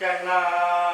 can uh,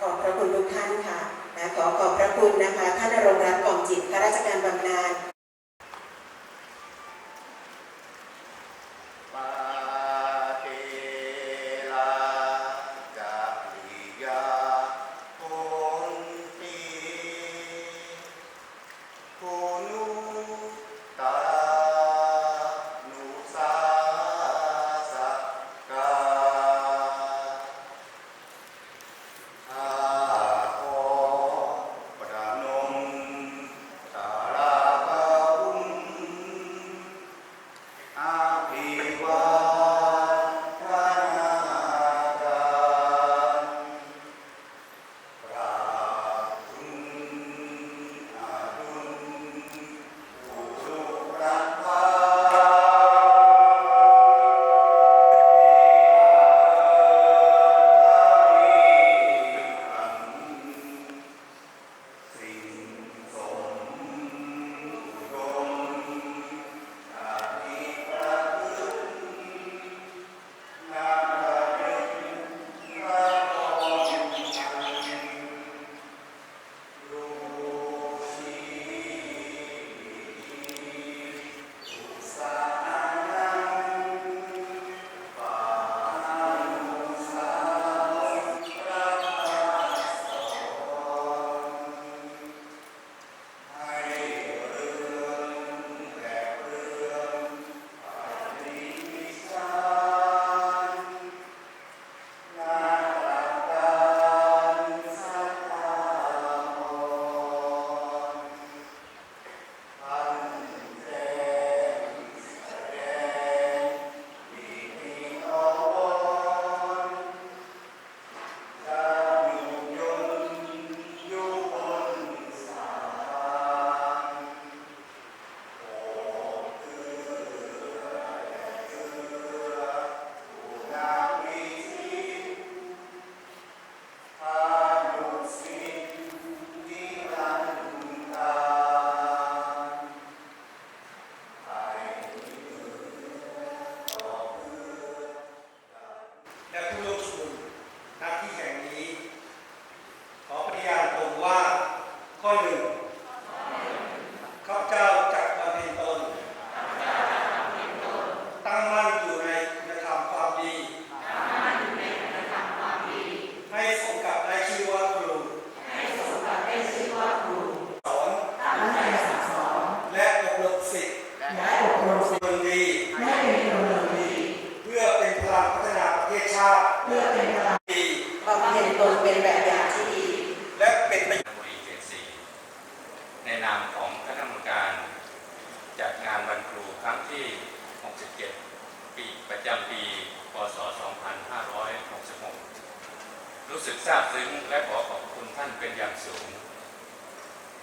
ขอบพระคุณทุกท่านค่ะนะขอขอบพระคุณนะคะท่านรงรัตน์กองจิตข้าราชการบำนาญ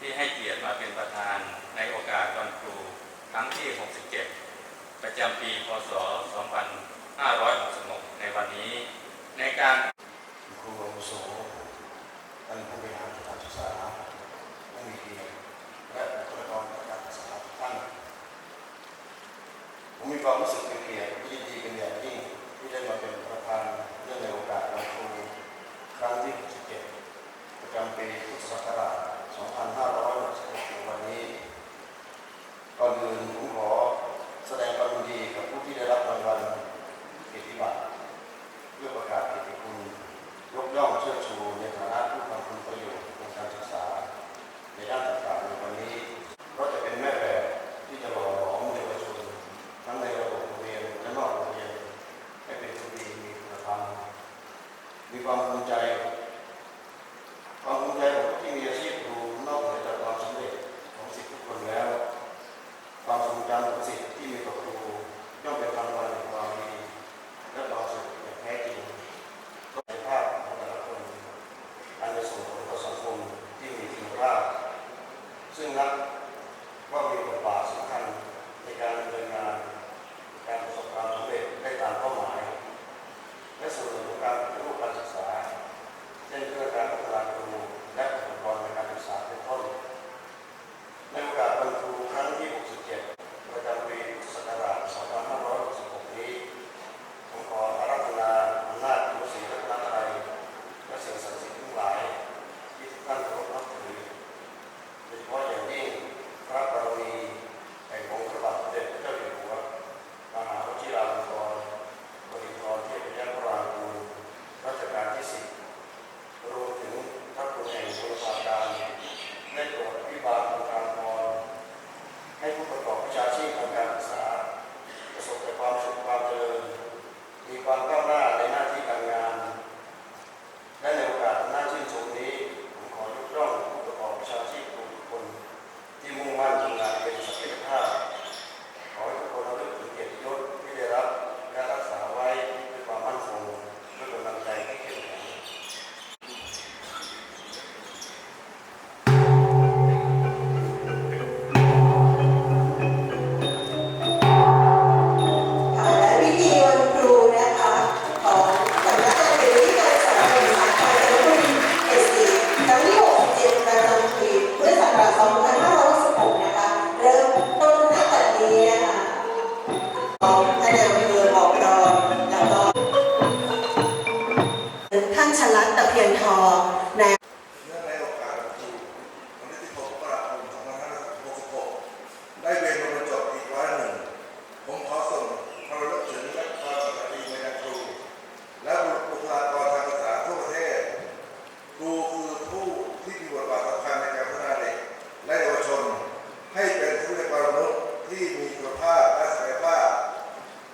ที่ให้เกียรติมาเป็นประธานในโอกาสวันครูครั้งที่ 67 ประจำปีพศ 2566 ในวันนี้ ในการครูอาวุโสท่านผู้บริหารสถารศึกษาผู้มีเกียรติและบุคลากรทางการศึกษาท่านผมมีความรู้สึก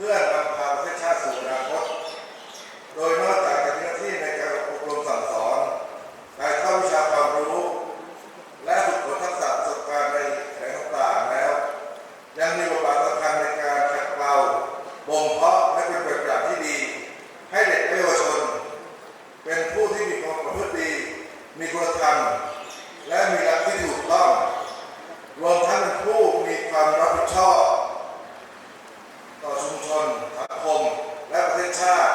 เพื่อนำพาประเทศชาติสู่อนาคต โดยนอกจากจะมีหน้าที่ในการอบรมสั่งสอน การเข้าวิชาความรู้ และฝึกฝนทักษะประสบการณ์ในแขนงต่างๆแล้ว ยังมีบทบาทสำคัญในการขัดเกลาบ่มเพาะและเป็นแบบอย่างที่ดี ให้เด็กเยาวชน เป็นผู้ที่มีความประพฤติดีมีคุณธรรม และมีหลักที่ถูกต้องรวมทั้งผู้มีความรับผิดชอบ นสังคม และประเทศชาติ